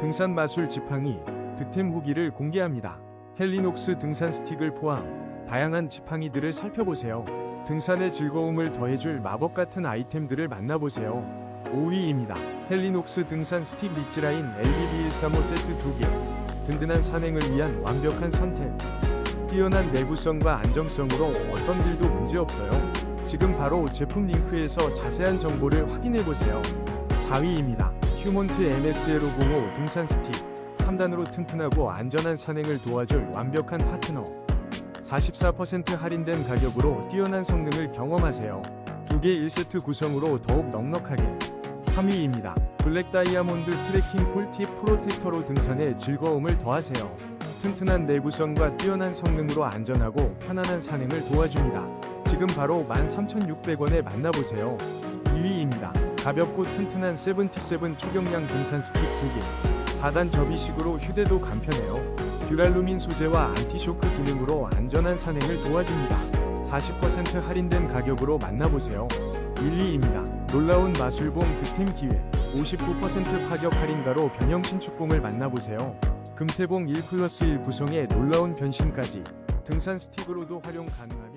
등산 마술 지팡이 득템 후기를 공개합니다. 헬리녹스 등산 스틱을 포함 다양한 지팡이들을 살펴보세요. 등산의 즐거움을 더해줄 마법 같은 아이템들을 만나보세요. 5위입니다. 헬리녹스 등산 스틱 리츠라인 LBB135 세트 2개. 든든한 산행을 위한 완벽한 선택. 뛰어난 내구성과 안정성으로 어떤 길도 문제없어요. 지금 바로 제품 링크에서 자세한 정보를 확인해보세요. 4위입니다. 휴몬트 MSL505 등산 스틱 3단으로 튼튼하고 안전한 산행을 도와줄 완벽한 파트너 44% 할인된 가격으로 뛰어난 성능을 경험하세요. 두 개 1세트 구성으로 더욱 넉넉하게 3위입니다. 블랙 다이아몬드 트레킹 폴팁 프로텍터로 등산의 즐거움을 더하세요. 튼튼한 내구성과 뛰어난 성능으로 안전하고 편안한 산행을 도와줍니다. 지금 바로 13,600원에 만나보세요. 2위입니다. 가볍고 튼튼한 77 초경량 등산 스틱 2개. 4단 접이식으로 휴대도 간편해요. 듀랄루민 소재와 안티쇼크 기능으로 안전한 산행을 도와줍니다. 40% 할인된 가격으로 만나보세요. 1위입니다. 놀라운 마술봉 득템 기회. 59% 파격 할인가로 변형 신축봉을 만나보세요. 금태봉 1 플러스 1 구성의 놀라운 변신까지 등산 스틱으로도 활용 가능한